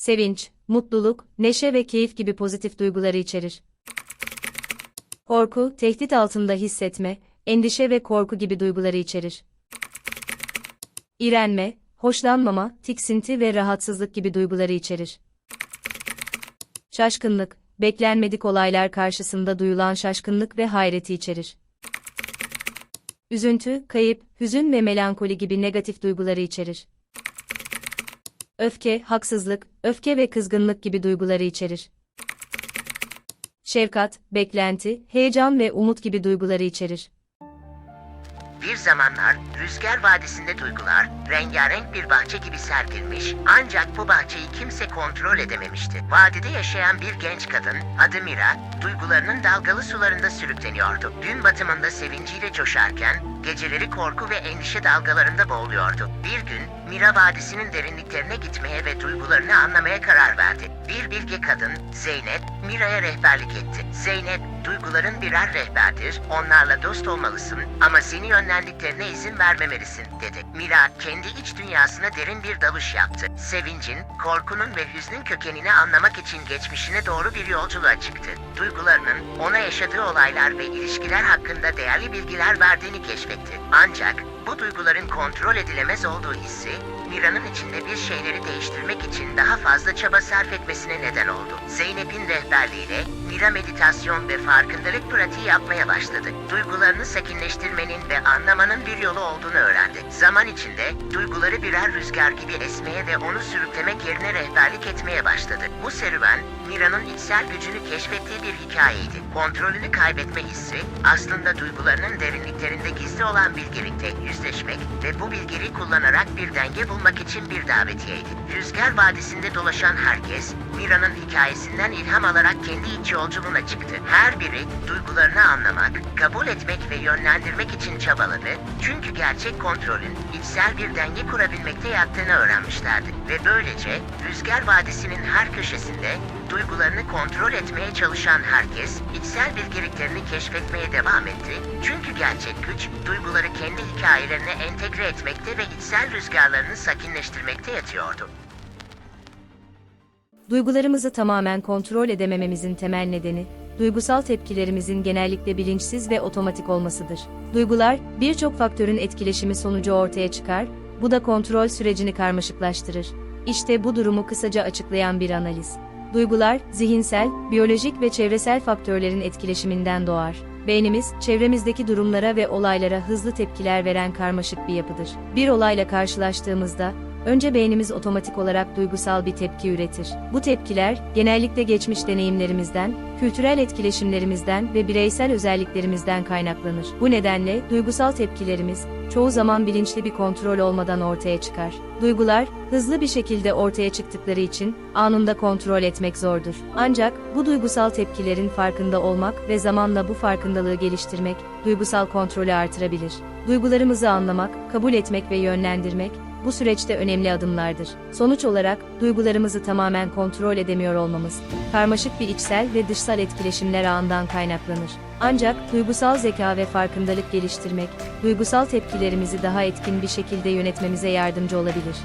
sevinç, mutluluk, neşe ve keyif gibi pozitif duyguları içerir. Korku, tehdit altında hissetme, endişe ve korku gibi duyguları içerir. İrenme, hoşlanmama, tiksinti ve rahatsızlık gibi duyguları içerir. Şaşkınlık, beklenmedik olaylar karşısında duyulan şaşkınlık ve hayreti içerir. Üzüntü, kayıp, hüzün ve melankoli gibi negatif duyguları içerir. Öfke, haksızlık, öfke ve kızgınlık gibi duyguları içerir. Şefkat, beklenti, heyecan ve umut gibi duyguları içerir. Bir zamanlar Rüzgar Vadisi'nde duygular rengarenk bir bahçe gibi serpilmiş ancak bu bahçeyi kimse kontrol edememişti. Vadide yaşayan bir genç kadın adı Mira duygularının dalgalı sularında sürükleniyordu. Gün batımında sevinciyle coşarken geceleri korku ve endişe dalgalarında boğuluyordu. Bir gün Mira Vadisi'nin derinliklerine gitmeye ve duygularını anlamaya karar verdi. Bir bilge kadın Zeynep Mira'ya rehberlik etti. Zeynep duyguların birer rehberdir, onlarla dost olmalısın ama seni yönlendiklerine izin vermemelisin dedi. Mira kendi iç dünyasına derin bir dalış yaptı. Sevincin, korkunun ve hüznün kökenini anlamak için geçmişine doğru bir yolculuğa çıktı. Duygularının ona yaşadığı olaylar ve ilişkiler hakkında değerli bilgiler verdiğini keşfetti. Ancak bu duyguların kontrol edilemez olduğu hissi, Mira'nın içinde bir şeyleri değiştirmek için daha fazla çaba sarf etmesine neden oldu. Zeynep'in rehberliğiyle Mira meditasyon ve farkındalık pratiği yapmaya başladı. Duygularını sakinleştirmenin ve anlamanın bir yolu olduğunu öğrendi. Zaman içinde duyguları birer rüzgar gibi esmeye ve onu sürüklemek yerine rehberlik etmeye başladı. Bu serüven Mira'nın içsel gücünü keşfettiği bir hikayeydi. Kontrolünü kaybetme hissi aslında duygularının derinliklerinde gizli olan bilgelikle yüzleşmek ve bu bilgeliği kullanarak bir denge bulmak için bir davetiyeydi. Rüzgar Vadisi'nde dolaşan herkes Mira'nın hikayesinden ilham alarak kendi iç yolculuğuna çıktı. Her biri duygularını anlamak, kabul etmek ve yönlendirmek için çabaladı. Çünkü gerçek kontrolün içsel bir denge kurabilmekte yattığını öğrenmişlerdi. Ve böylece Rüzgar Vadisi'nin her köşesinde duygularını kontrol etmeye çalışan herkes içsel bilgeliklerini keşfetmeye devam etti. Çünkü gerçek güç duyguları kendi hikayelerine entegre etmekte ve içsel rüzgarlarını sakinleştirmekte yatıyordu. Duygularımızı tamamen kontrol edemememizin temel nedeni, duygusal tepkilerimizin genellikle bilinçsiz ve otomatik olmasıdır. Duygular, birçok faktörün etkileşimi sonucu ortaya çıkar, bu da kontrol sürecini karmaşıklaştırır. İşte bu durumu kısaca açıklayan bir analiz. Duygular, zihinsel, biyolojik ve çevresel faktörlerin etkileşiminden doğar. Beynimiz, çevremizdeki durumlara ve olaylara hızlı tepkiler veren karmaşık bir yapıdır. Bir olayla karşılaştığımızda, önce beynimiz otomatik olarak duygusal bir tepki üretir. Bu tepkiler, genellikle geçmiş deneyimlerimizden, kültürel etkileşimlerimizden ve bireysel özelliklerimizden kaynaklanır. Bu nedenle, duygusal tepkilerimiz, çoğu zaman bilinçli bir kontrol olmadan ortaya çıkar. Duygular, hızlı bir şekilde ortaya çıktıkları için, anında kontrol etmek zordur. Ancak, bu duygusal tepkilerin farkında olmak ve zamanla bu farkındalığı geliştirmek, duygusal kontrolü artırabilir. Duygularımızı anlamak, kabul etmek ve yönlendirmek, bu süreçte önemli adımlardır. Sonuç olarak, duygularımızı tamamen kontrol edemiyor olmamız, karmaşık bir içsel ve dışsal etkileşimler ağından kaynaklanır. Ancak, duygusal zeka ve farkındalık geliştirmek, duygusal tepkilerimizi daha etkin bir şekilde yönetmemize yardımcı olabilir.